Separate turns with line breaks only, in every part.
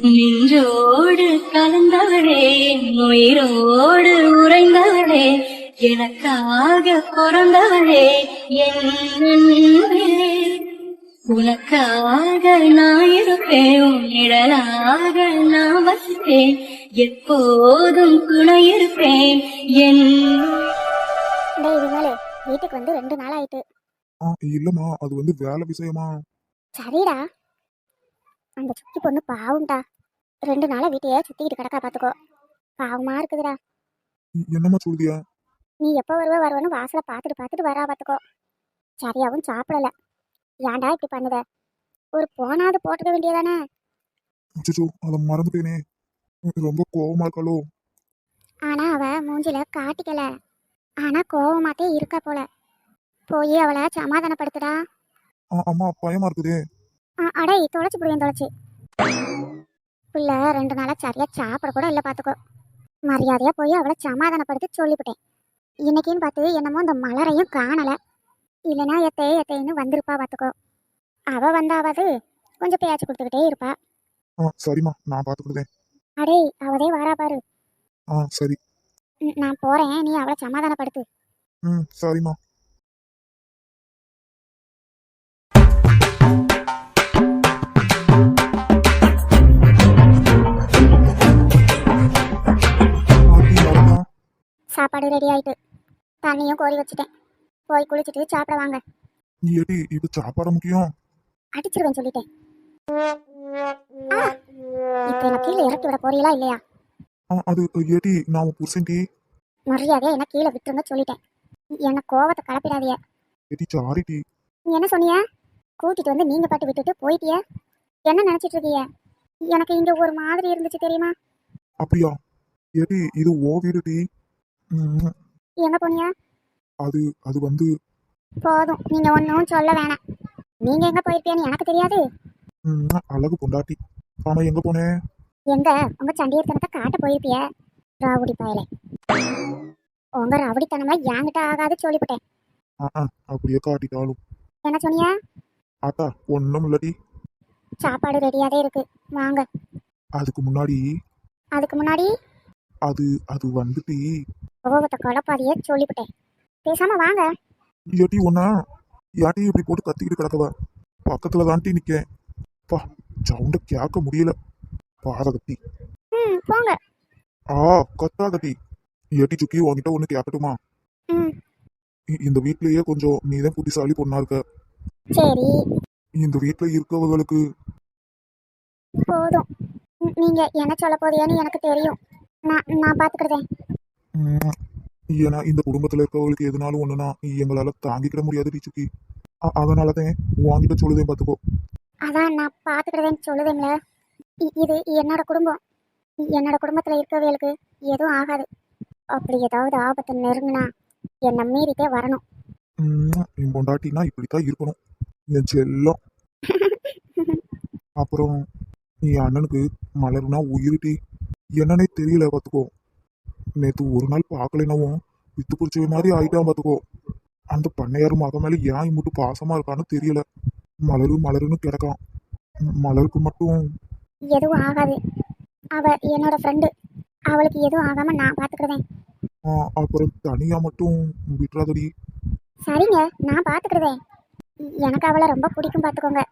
நின்றோடு கலந்தவளே உயிரோடு உறைந்தவளே எனக்காக பிறந்தவளே என் அன்பே. உனக்காக நான் இருப்பேன் உன் நிழலாக நான் வசிப்பேன் எப்போதும் துணை இருப்பேன் என்
வீட்டுக்கு வந்து ரெண்டு நாள் ஆயிட்டு
இல்லம்மா அது வந்து வேலை விஷயமா?
சரிடா. அந்த சுத்தி பொண்ணு பாவம்டா. ரெண்டு நாளா வீட்டையே சுத்திக்கிட்டு கிடக்கா பாத்துக்கோ. பாவமா இருக்குதுடா.
என்னம்மா சொல்றியா?
நீ எப்போ வருவ வருவன்னு வாசலை பார்த்துட்டு பார்த்துட்டு வரா பாத்துக்கோ. சரியாவும் சாப்பிடல. ஏன்டா இப்படி பண்ணுத? ஒரு போனாவது போட்டுக்க வேண்டியதானே?
அச்சோ அதை மறந்துட்டேனே. ரொம்ப கோவமா இருக்காளோ?
ஆனா அவ மூஞ்சில காட்டிக்கல. ஆனா கோவமாத்தே இருக்கா போல. போய் அவளை சமாதானப்படுத்துடா.
அம்மா பயமா இருக்குதே.
அடே தொலைச்சு புடுவேன் தொலைச்சு. பிள்ளை ரெண்டு நாளா சரியா சாப்பிட கூட இல்லை பார்த்துக்கோ மரியாதையா போய் அவளை சமாதானப்படுத்தி சொல்லிவிட்டேன். இன்னைக்குன்னு பார்த்து என்னமோ இந்த மலரையும் காணல. இல்லைன்னா எத்தே எத்தேன்னு வந்திருப்பா பார்த்துக்கோ அவ வந்தாவது கொஞ்சம் பேச்சு கொடுத்துக்கிட்டே இருப்பா.
ஆ சரிம்மா நான் பாத்துக்கிட்டேன்
அடே அவதே வாரா பாரு.
ஆ சரி.
நான் போறேன் நீ அவளை சமாதானப்படுத்து.
ம் சரிம்மா.
சாப்பாடு ரெடி ஆயிட்டு. தண்ணியும் கோரி வச்சுட்டேன். போய் குளிச்சுட்டு சாப்பிட வாங்க.
நீ ஏட்டி இப்ப சாப்பாடு முக்கியம்.
அடிச்சிருவேன் சொல்லிட்டேன். இப்ப என்ன கீழே இறக்கி விட போறீங்களா இல்லையா?
ஆ அது ஏட்டி நான் உன் புருஷன் டீ.
மரியாதையா என்ன கீழே விட்டுருங்க சொல்லிட்டேன். என்ன கோவத்தை கலப்பிடாதீங்க.
ஏட்டி சாரி டீ.
நீ என்ன சொன்னீங்க கூட்டிட்டு வந்து நீங்க பாட்டு விட்டுட்டு போயிட்டிய? என்ன நினைச்சிட்டு இருக்கீங்க? எனக்கு இங்க ஒரு மாதிரி இருந்துச்சு தெரியுமா?
அப்படியா? ஏட்டி இது ஓ வீடு டீ.
எங்க போனீங்க
அது அது வந்து
போதும். நீங்க ஒன்றும் சொல்ல வேணாம். நீங்க எங்க போயிருப்பீங்கன்னு எனக்கு தெரியாது.
அழகு பொண்டாட்டி. ஆமா எங்க போனேன்
எங்க? உங்க சண்டியத்தனத்தை காட்ட போயிருப்பிய? ராவுடி பயலே. உங்க ரவுடித்தனம்லாம் என்கிட்ட ஆகாது சொல்லிவிட்டேன்
அப்படியே காட்டிட்டாலும்.
என்ன சொன்னீங்க
ஆத்தா ஒன்றும் இல்லடி.
சாப்பாடு ரெடியாதே இருக்கு. வாங்க.
அதுக்கு முன்னாடி
அதுக்கு முன்னாடி?
அது அது வந்துட்டு
கோபத்தை குழப்பாதையே சொல்லிவிட்டேன். பேசாம வாங்க.
ஏட்டி ஒன்னா யாட்டி இப்படி போட்டு கத்திக்கிட்டு கிடக்கவ? பக்கத்துல தான்ட்டி நிக்கேன். பா சவுண்ட கேட்க முடியல. பாதகத்தி.
ம் போங்க.
ஆ கத்தாதட்டி. ஏட்டி சுக்கி உன்கிட்ட ஒண்ணு கேட்கட்டுமா? இந்த வீட்லயே கொஞ்சம் நீதான் புத்திசாலி பொண்ணா இருக்க.
சரி.
இந்த வீட்ல இருக்கவங்களுக்கு
போதும். நீங்க என்ன சொல்ல போறியான்னு எனக்கு தெரியும். நான் நான் பாத்துக்கிறதேன்
ம், ஏன்னா இந்த குடும்பத்துல இருக்கவங்களுக்கு எதுனாலும் ஒண்ணுனா எங்களால தாங்கிக்கிட முடியாது டி சுக்கி அ- அதனாலதான் வாங்கிட்ட சொல்லுதேன் பாத்துக்கோ.
அதான் நான் பாத்துக்கிறதேன்னு சொல்லுதேங்களே இது என்னோட குடும்பம். என்னோட குடும்பத்துல இருக்கவங்களுக்கு எதுவும் ஆகாது. அப்படி ஏதாவது ஆபத்து நெருங்குனா என்னை மீறிட்டே வரணும்.
என் பொண்டாட்டினா இப்படித்தான் இருக்கணும். என் செல்லம். அப்புறம் என் அண்ணனுக்கு மலர்னா உயிருட்டி. என்னன்னே தெரியல பாத்துக்கோ. நேத்து ஒரு நாள் பார்க்கலைனாவும் வித்து பிடிச்ச மாதிரி ஆயிட்டான் பாத்துக்கோ. அந்த பண்ணையார் மக மேல ஏன் மட்டும் பாசமா இருக்கான்னு தெரியல. மலரு மலருன்னு கிடக்கான். மலருக்கு மட்டும்
எதுவும் ஆகாது. அவ என்னோட ஃப்ரெண்டு அவளுக்கு எதுவும் ஆகாம நான் பாத்துக்கிறதேன்
ஆ, அப்புறம் தனியா மட்டும் விட்டுறாதடி.
சரிங்க நான் பாத்துக்கிறதேன் எனக்கு அவளை ரொம்ப பிடிக்கும் பாத்துக்கோங்க.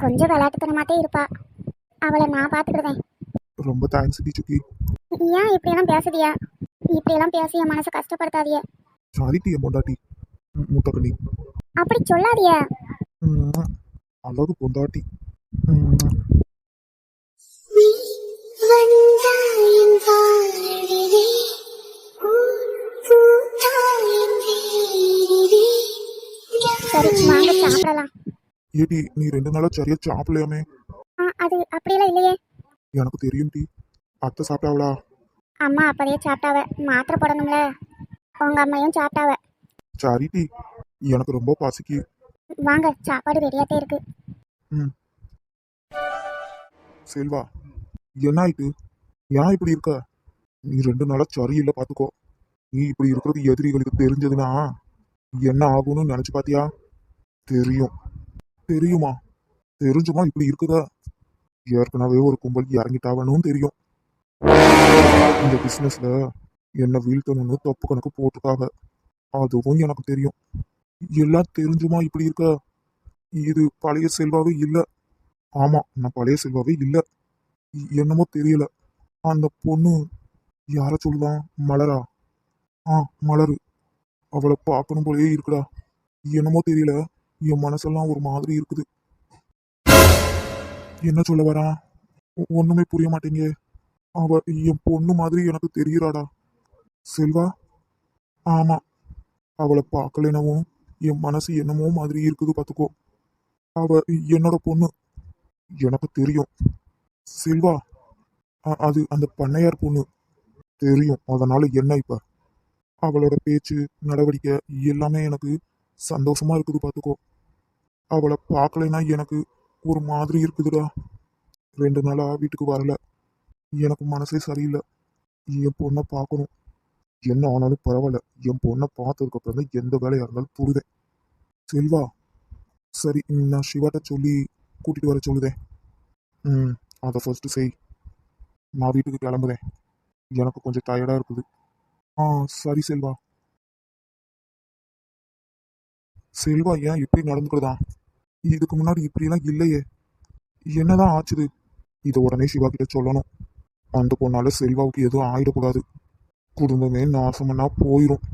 கொஞ்சம் விளையாட்டுத்தனமாத்தே இருப்பா. அவளை நான் பாத்துக்கிறதேன்
ரொம்ப தேங்க்ஸ் டி சுக்கி.
ஏன் இப்படியெல்லாம் பேசுதியா? இப்படியெல்லாம் பேசி என் மனசை கஷ்டப்படுத்தாதிய.
சாரி டி என் பொண்டாட்டி. முத்தக்கண்ணி
அப்படி சொல்லாதிய.
அழகு பொண்டாட்டி.
சரி வாங்க சாப்பிடலாம்.
ஏடி நீ ரெண்டு நாளா சரியா சாப்பிடலையாமே?
ஆ அது அப்படியெல்லாம் இல்லையே.
எனக்கு தெரியும் டி. அத்தை சாப்பிட்டாவளா?
அம்மா அப்பதே சாப்பிட்டாவ. மாத்திரை போடணும்ல. உங்க அம்மையும் சாப்பிட்டாவ.
சரி டி எனக்கு ரொம்ப பசிக்கு.
வாங்க சாப்பாடு ரெடியாத்தே இருக்கு.
செல்வா என்ன ஆயிட்டு? ஏன் இப்படி இருக்க? நீ ரெண்டு நாளா சரியில்லை பாத்துக்கோ. நீ இப்படி இருக்கிறது எதிரிகளுக்கு தெரிஞ்சதுன்னா என்ன ஆகும்னு நினைச்சு பாத்தியா? தெரியும். தெரியுமா? தெரிஞ்சுமா இப்படி இருக்குதா? ஏற்கனவே ஒரு கும்பல் இறங்கிட்டாவனும் தெரியும். இந்த பிஸ்னஸில் என்னை வீழ்த்தணும்னு தப்பு கணக்கு போட்டிருக்காங்க. அதுவும் எனக்கு தெரியும். எல்லாம் தெரிஞ்சுமா இப்படி இருக்க? இது பழைய செல்வாவே இல்லை. ஆமாம் நான் பழைய செல்வாவே இல்லை. என்னமோ தெரியல. அந்த பொண்ணு யார சொல்லுதான் மலரா? ஆ மலரு. அவளை பார்க்கணும் போலயே இருக்குடா. என்னமோ தெரியல. என் மனசெல்லாம் ஒரு மாதிரி இருக்குது. என்ன சொல்ல வரா ஒன்றுமே புரிய மாட்டேங்க. அவ என் பொண்ணு மாதிரி எனக்கு தெரியுறாடா. செல்வா? ஆமா. அவளை பார்க்கலனவும் என் மனசு என்னமோ மாதிரி இருக்குது பார்த்துக்கோ. அவ என்னோட பொண்ணு. எனக்கு தெரியும். செல்வா? அது அந்த பண்ணையார் பொண்ணு. தெரியும். அதனால என்ன இப்ப? அவளோட பேச்சு நடவடிக்கை எல்லாமே எனக்கு சந்தோஷமா இருக்குது பார்த்துக்கோ. அவளை பார்க்கலைன்னா எனக்கு ஒரு மாதிரி இருக்குதுடா. ரெண்டு நாளா வீட்டுக்கு வரல. எனக்கு மனசே சரியில்லை. என் பொண்ணை பார்க்கணும். என்ன ஆனாலும் பரவாயில்ல. என் பொண்ணை பார்த்ததுக்கு அப்புறம் தான் எந்த வேலையாக இருந்தாலும் புரிதேன் செல்வா சரி நான் சிவாட்ட சொல்லி கூட்டிட்டு வர சொல்லுதேன். ம் அதை ஃபஸ்ட்டு செய். நான் வீட்டுக்கு கிளம்புறேன். எனக்கு கொஞ்சம் டயர்டாக இருக்குது. ஆ சரி செல்வா. செல்வா ஏன் இப்படி நடந்துக்கிறதா? இதுக்கு முன்னாடி இப்படிலாம் இல்லையே. என்னதான் ஆச்சுது? இதை உடனே சிவா கிட்ட சொல்லணும். அந்த பொண்ணால செல்வாவுக்கு எதுவும் ஆயிடக்கூடாது. குடும்பமே நாசமன்னா போயிடும்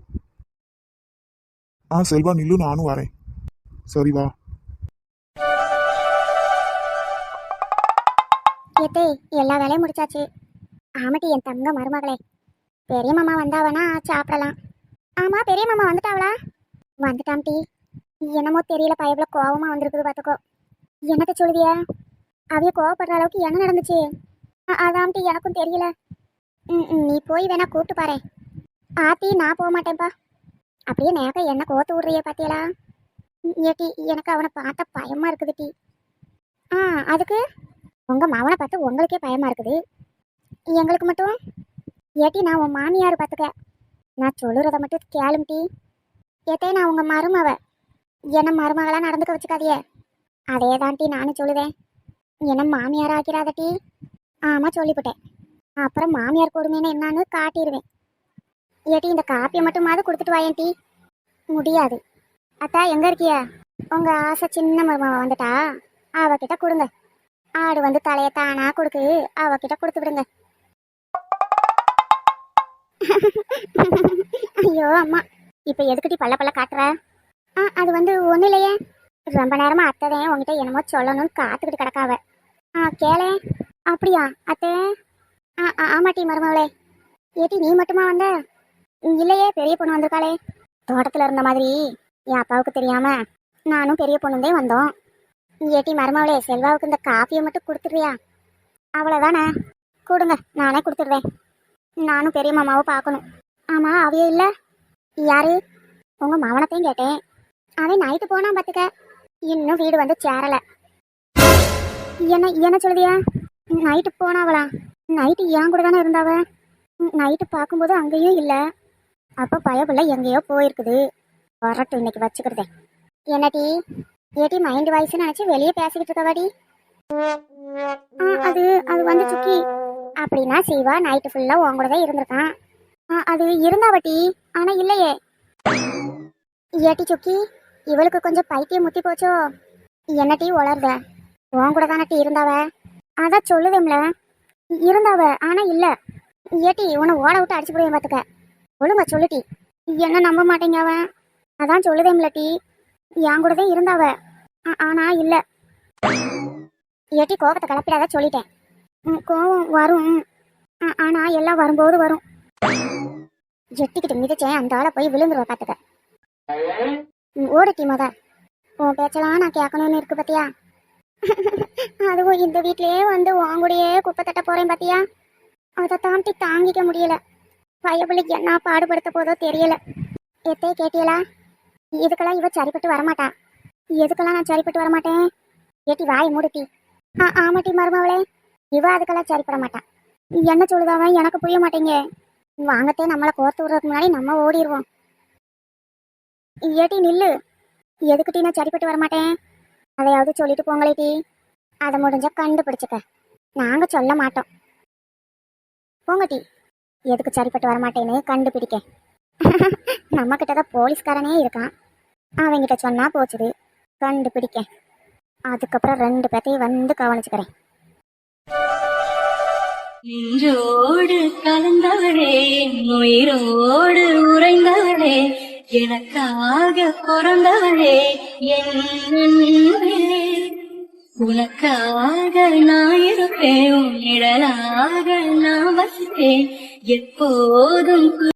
ஆ செல்வா நில்லு நானும் வரேன். சரி வா.
எல்லா வேலையும் முடிச்சாச்சு. ஆமாட்டி என் தங்க மருமகளே. பெரிய மாமா வந்தாவனா சாப்பிடலாம். ஆமா பெரிய மாமா வந்துட்டாவளா? வந்துட்டாம் டி. என்னமோ தெரியல பயப்புல கோவமா வந்திருக்குது பார்த்துக்கோ என்னத்த சொல்லுவிய? அவைய கோவப்படுற அளவுக்கு என்ன நடந்துச்சு? அதான்ட்டு எனக்கும் தெரியல. ம் ம், நீ போய் வேணா கூப்பிட்டு பாரு ஆத்தி நான் போக மாட்டேன்ப்பா அப்படியே நேக்க என்ன கோத்து விடுறிய பாத்தியலா? ஏட்டி எனக்கு அவனை பார்த்தா பயமா இருக்குது டி. ஆ அதுக்கு? உங்க மாவனை பார்த்து உங்களுக்கே பயமா இருக்குது. எங்களுக்கு மட்டும்? ஏட்டி நான் உன் மாமியார் பார்த்துக்க. நான் சொல்லுறத மட்டும் கேளும் டி. ஏட்டே நான் உங்க மருமவ. என்ன மருமகளா நடந்துக்க வச்சுக்காதியே அதே தான் டி நானும் சொல்லுவேன். என்ன மாமியார் ஆக்கிறாத டி. ஆமா சொல்லிவிட்டேன் அப்புறம் மாமியார் கொடுமைன்னு என்னன்னு காட்டிடுவேன் ஏட்டி இந்த காப்பியை மட்டுமாவது கொடுத்துட்டு வாயன் டி முடியாது. அத்தா எங்கே இருக்கிய? உங்கள் ஆசை சின்ன மருமவ வந்துட்டா? அவகிட்ட கொடுங்க. ஆடு வந்து தலையை தானா கொடுக்கு அவகிட்ட கொடுத்து விடுங்க. ஐயோ அம்மா. இப்போ எதுக்குட்டி பல்ல பல்ல காட்டுற? ஆ அது வந்து ஒன்றும் இல்லையே. ரொம்ப நேரமா அத்தைதான் உங்ககிட்ட என்னமோ சொல்லணும்னு காத்துக்கிட்டு கிடக்காவ. ஆ கேளே. அப்படியா அத்தே? ஆ ஆ, ஆமாட்டி மருமகளே. ஏட்டி நீ மட்டுமா வந்த? இல்லையே பெரிய பொண்ணு வந்திருக்காளே. தோட்டத்தில் இருந்த மாதிரி. என் அப்பாவுக்கு தெரியாம நானும் பெரிய பொண்ணுந்தே வந்தோம். ஏட்டி மருமகளே செல்வாவுக்கு இந்த காஃபியை மட்டும் கொடுத்துடுறியா? அவ்வளோதானே கொடுங்க நானே கொடுத்துடுவேன். நானும் பெரிய மாமாவை பார்க்கணும். ஆமாம் அவையே இல்லை? யாரு? உங்கள் மவனத்தையும் கேட்டேன். அவன் நைட்டு போனான் பார்த்துக்க இன்னும் வீடு வந்து சேரலை. என்ன என்ன சொல்லுதியா? நைட்டு போனாவளா? நைட்டு ஏன் கூட தானே இருந்தாவ? நைட்டு பார்க்கும்போது அங்கேயும் இல்லை. அப்போ பயப்புள்ள எங்கேயோ போயிருக்குது. வரட்டும் இன்னைக்கு வச்சுக்கிறதே. என்னடி? ஏடி மைண்ட் வாய்ஸ் நினைச்சு வெளியே பேசிக்கிட்டு இருக்கவாடி? ஆ, அது அது வந்து சுக்கி. அப்படின்னா சிவா நைட்டு ஃபுல்லாக உன் கூட தான் இருந்திருக்கான். ஆ, அது இருந்தாவட்டி ஆனால் இல்லையே. ஏட்டி சுக்கி இவளுக்கு கொஞ்சம் பைத்தியம் முத்தி போச்சோ? என்னட்டி உளர்த உன் கூட தானட்டி இருந்தாவ? அதான் சொல்லுவேம்ல இருந்தாவ ஆனா இல்ல. ஏட்டி உன்னை ஓட விட்டு அடிச்சு போடுவேன் பாத்துக்க. ஒழுங்க சொல்லுட்டி என்ன நம்ப மாட்டேங்க அவன்? அதான் சொல்லுதேம்ல டி. என் கூட தான் இருந்தாவ. ஆ- ஆனா இல்ல. ஏட்டி கோபத்தை கலப்பிடாத சொல்லிட்டேன். ம், கோவம் வரும். ஆ- ஆனா எல்லாம் வரும்போது வரும். ஜெட்டிக்கிட்டு மிதிச்சேன் அந்த ஆளை போய் விழுந்துருவ பாத்துக்க. ஓடு டீ மத. உன் பேச்செல்லாம் நான் கேட்கணும்னு இருக்கு பத்தியா? அதுவும் இந்த வீட்லயே வந்து உன் கூடயே குப்பை தட்ட போறேன் பாத்தியா? அதை தாண்டி தாங்கிக்க முடியல. பையபிள்ளைக்கு என்ன பாடுபடுத்த போதோ தெரியல. எத்தே கேட்டியலா? இதுக்கெல்லாம் இவ சரிப்பட்டு வரமாட்டா. எதுக்கெல்லாம் நான் சரிப்பட்டு வரமாட்டேன்? ஏட்டி வாய் மூடுட்டி ஆ ஆமாட்டி மருமவளே இவ அதுக்கெல்லாம் சரிப்பட மாட்டா. என்ன சொல்லுதாவன் எனக்கு புரிய மாட்டேங்க. வாங்கத்தே நம்மளை கோர்த்து விடுறதுக்கு முன்னாடி நம்ம ஓடிடுவோம் ஏட்டி நில்லு. எதுக்கு நான் சரிப்பட்டு வரமாட்டேன்? அதையாவது சொல்லிட்டு போங்களே டீ. அதை முடிஞ்சா கண்டுபிடிச்சுக்க. நாங்க சொல்ல மாட்டோம். போங்கட்டி எதுக்கு சரிப்பட்டு வரமாட்டேன்னு கண்டுபிடிக்க. நம்ம கிட்ட தான் போலீஸ்காரனே இருக்கான். அவங்கிட்ட சொன்னா போச்சுது. கண்டுபிடிக்க. அதுக்கப்புறம் ரெண்டு பேர்த்தையும் வந்து கவனிச்சுக்கிறேன்.
நின்றோடு கலந்தவளே உயிரோடு உறைந்தவளே எனக்காக பிறந்தவளே உனக்காக நான் இருப்பேன் உன்னிடலாக நான் வசிப்பேன். எப்போதும்